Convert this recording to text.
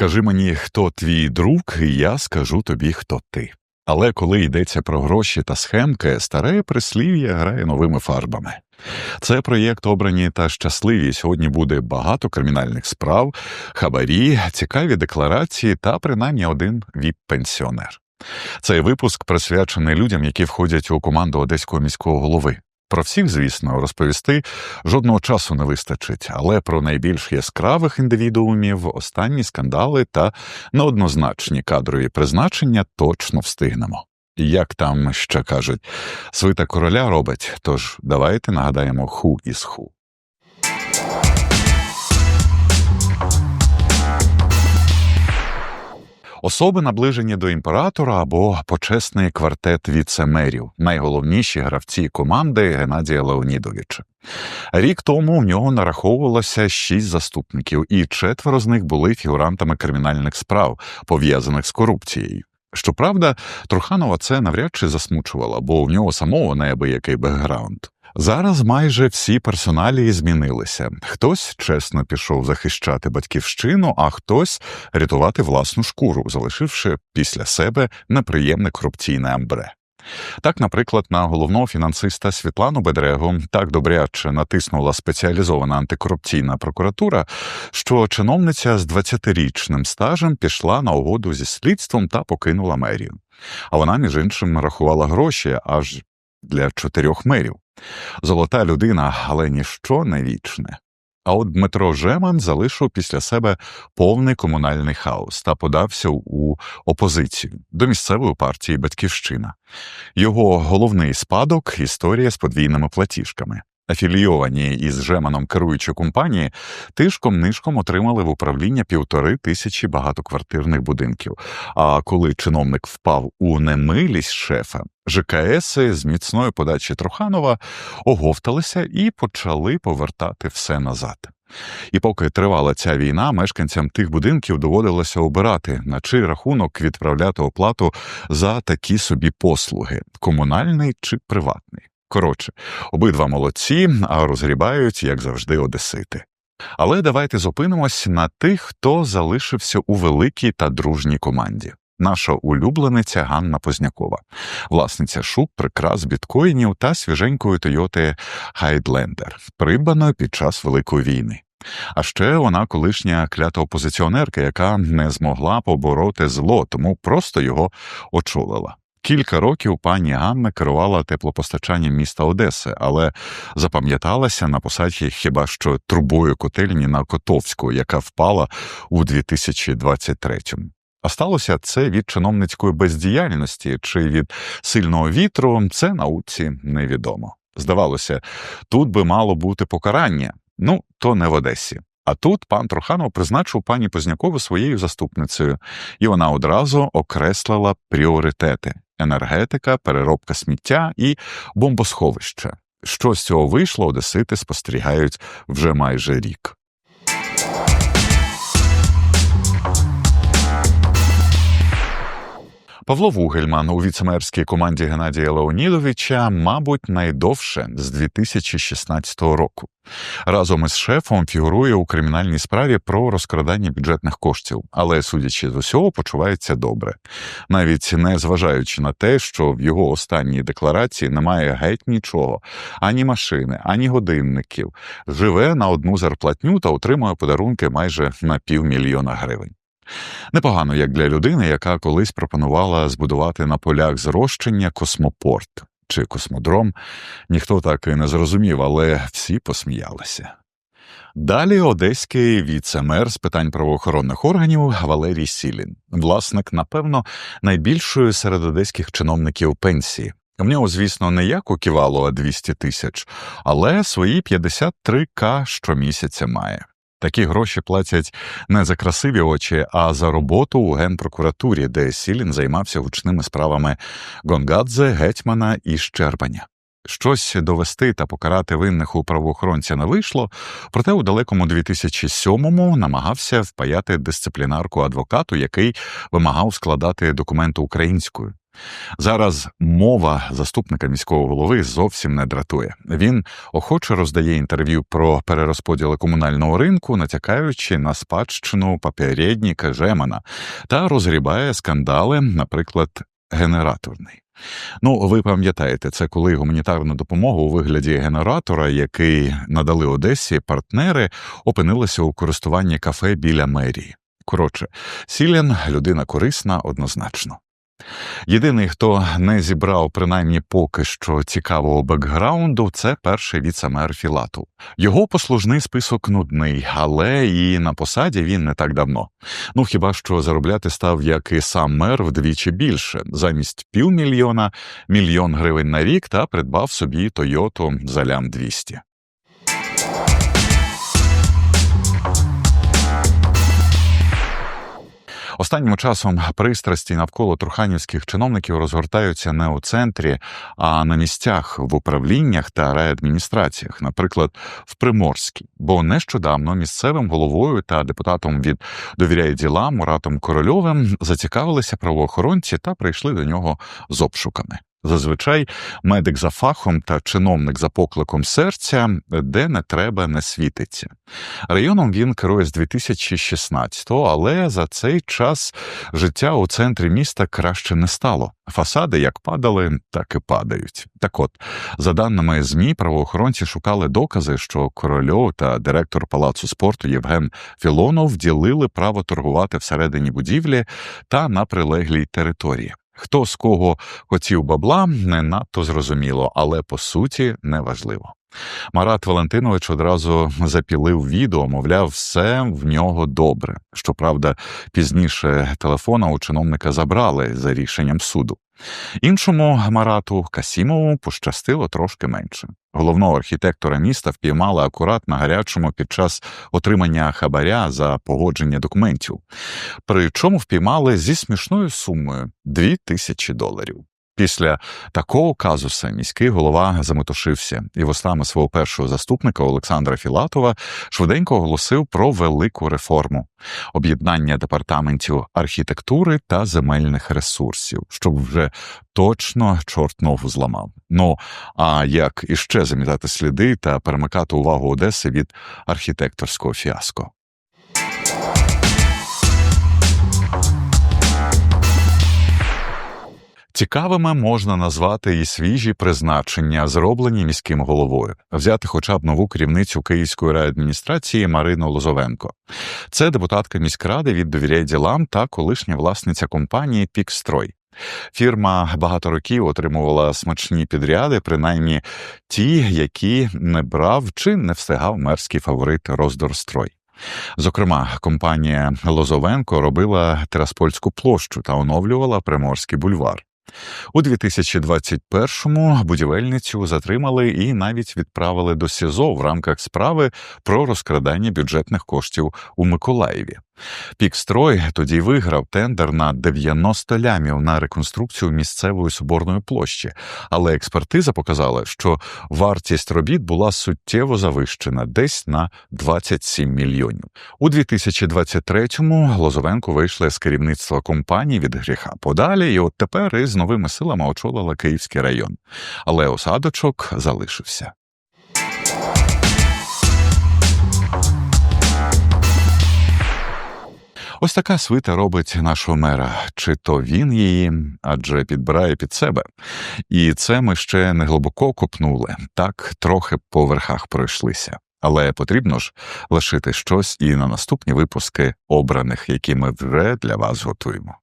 Скажи мені, хто твій друг, і я скажу тобі, хто ти. Але коли йдеться про гроші та схемки, старе прислів'я грає новими фарбами. Це проєкт обрані та щасливі. Сьогодні буде багато кримінальних справ, хабарі, цікаві декларації та принаймні один віп-пенсіонер. Цей випуск присвячений людям, які входять у команду одеського міського голови. Про всіх, звісно, розповісти жодного часу не вистачить, але про найбільш яскравих індивідуумів, останні скандали та неоднозначні кадрові призначення точно встигнемо. Як там ще кажуть, свита короля робить, тож давайте нагадаємо ху із ху. Особи наближені до імператора або почесний квартет віцемерів, найголовніші гравці команди Геннадія Леонідовича. Рік тому в нього нараховувалося шість заступників, і четверо з них були фігурантами кримінальних справ, пов'язаних з корупцією. Щоправда, Труханова це навряд чи засмучувало, бо в нього самого неабиякий бекграунд. Зараз майже всі персоналії змінилися. Хтось чесно пішов захищати батьківщину, а хтось рятувати власну шкуру, залишивши після себе неприємне корупційне амбре. Так, наприклад, на головного фінансиста Світлану Бедрегу так добряче натиснула спеціалізована антикорупційна прокуратура, що чиновниця з 20-річним стажем пішла на угоду зі слідством та покинула мерію. А вона, між іншим, рахувала гроші аж для чотирьох мерів. Золота людина, але ніщо не вічне. А от Дмитро Жеман залишив після себе повний комунальний хаос та подався у опозицію до місцевої партії Батьківщина. Його головний спадок історія з подвійними платіжками. Афілійовані із Жеманом керуючі компанії тишком нишком отримали в управління півтори тисячі багатоквартирних будинків. А коли чиновник впав у немилість шефа, ЖКС з міцної подачі Труханова оговталися і почали повертати все назад. І поки тривала ця війна, мешканцям тих будинків доводилося обирати, на чий рахунок відправляти оплату за такі собі послуги комунальний чи приватний. Коротше, обидва молодці, а розгрібають, як завжди, одесити. Але давайте зупинимось на тих, хто залишився у великій та дружній команді. Наша улюблениця Ганна Познякова, власниця шуб, прикрас біткоїнів та свіженької Тойоти Хайдлендер, придбаної під час Великої війни. А ще вона колишня клята опозиціонерка, яка не змогла побороти зло, тому просто його очолила. Кілька років пані Ганна керувала теплопостачанням міста Одеси, але запам'яталася на посаді хіба що трубою котельні на Котовську, яка впала у 2023-му. А сталося це від чиновницької бездіяльності чи від сильного вітру, це науці невідомо. Здавалося, тут би мало бути покарання, ну то не в Одесі. А тут пан Труханов призначив пані Познякову своєю заступницею, і вона одразу окреслила пріоритети енергетика, переробка сміття і бомбосховище. Що з цього вийшло, одесити спостерігають вже майже рік. Павло Вугельман у віцемерській команді Геннадія Леонідовича, мабуть, найдовше з 2016 року. Разом із шефом фігурує у кримінальній справі про розкрадання бюджетних коштів, але, судячи з усього, почувається добре, навіть не зважаючи на те, що в його останній декларації немає геть нічого, ані машини, ані годинників, живе на одну зарплатню та отримує подарунки майже на півмільйона гривень. Непогано як для людини, яка колись пропонувала збудувати на полях зрощення космопорт чи космодром. Ніхто так і не зрозумів, але всі посміялися. Далі одеський віце-мер з питань правоохоронних органів Валерій Сілін, власник, напевно, найбільшої серед одеських чиновників пенсії. В нього, звісно, не як у ківало, 200 тисяч, але свої 53к щомісяця має. Такі гроші платять не за красиві очі, а за роботу у генпрокуратурі, де Сілін займався гучними справами Гонгадзе, Гетьмана і Щербаня. Щось довести та покарати винних у правоохоронця не вийшло, проте у далекому 2007-му намагався впаяти дисциплінарку адвокату, який вимагав складати документи українською. Зараз мова заступника міського голови зовсім не дратує. Він охоче роздає інтерв'ю про перерозподіли комунального ринку, натякаючи на спадщину попередника Жемана, та розгрібає скандали, наприклад, генераторний. Ну, ви пам'ятаєте, це коли гуманітарну допомогу у вигляді генератора, який надали Одесі партнери, опинилися у користуванні кафе біля мерії. Коротше, Сілін людина корисна однозначно. Єдиний, хто не зібрав принаймні поки що цікавого бекграунду, це перший віцемер Філатов. Його послужний список нудний, але і на посаді він не так давно. Ну хіба що заробляти став, як і сам мер вдвічі більше, замість півмільйона мільйон гривень на рік та придбав собі Тойоту за лям 200. Останнім часом пристрасті навколо труханівських чиновників розгортаються не у центрі, а на місцях в управліннях та райадміністраціях, наприклад, в Приморській. Бо нещодавно місцевим головою та депутатом від довіряє діла Муратом Корольовим зацікавилися правоохоронці та прийшли до нього з обшуками. Зазвичай медик за фахом та чиновник за покликом серця, де не треба, не світиться. Районом він керує з 2016-го, але за цей час життя у центрі міста краще не стало. Фасади як падали, так і падають. Так от, за даними ЗМІ, правоохоронці шукали докази, що корольов та директор палацу спорту Євген Філонов ділили право торгувати всередині будівлі та на прилеглій території. Хто з кого хотів бабла, не надто зрозуміло, але по суті неважливо. Марат Валентинович одразу запілив відео, мовляв, все в нього добре. Щоправда, пізніше телефона у чиновника забрали за рішенням суду. Іншому Марату Касімову пощастило трошки менше. Головного архітектора міста впіймали акурат на гарячому під час отримання хабаря за погодження документів, причому впіймали зі смішною сумою 2 тисячі доларів. Після такого казуса міський голова заметушився і вустами свого першого заступника Олександра Філатова швиденько оголосив про велику реформу об'єднання департаментів архітектури та земельних ресурсів, щоб вже точно чорт ногу зламав. Ну а як іще замітати сліди та перемикати увагу Одеси від архітекторського фіаско? Цікавими можна назвати і свіжі призначення, зроблені міським головою, взяти хоча б нову керівницю Київської райадміністрації Марину Лозовенко. Це депутатка міськради від довіряй ділам та колишня власниця компанії Пікстрой. Фірма багато років отримувала смачні підряди, принаймні ті, які не брав чи не встигав мерський фаворит Роздорстрой. Зокрема, компанія Лозовенко робила Тераспольську площу та оновлювала Приморський бульвар. У 2021-му будівельницю затримали і навіть відправили до СІЗО в рамках справи про розкрадання бюджетних коштів у Миколаєві. Пікстрой тоді виграв тендер на 90 лямів на реконструкцію місцевої соборної площі, але експертиза показала, що вартість робіт була суттєво завищена, десь на 27 мільйонів. У 2023-му Лозовенко вийшла з керівництва компанії від гріха подалі, і от тепер із новими силами очолила Київський район. Але осадочок залишився. Ось така свита робить нашого мера, чи то він її, адже підбирає під себе. І це ми ще не глибоко копнули, так трохи по верхах пройшлися. Але потрібно ж лишити щось і на наступні випуски обраних, які ми вже для вас готуємо.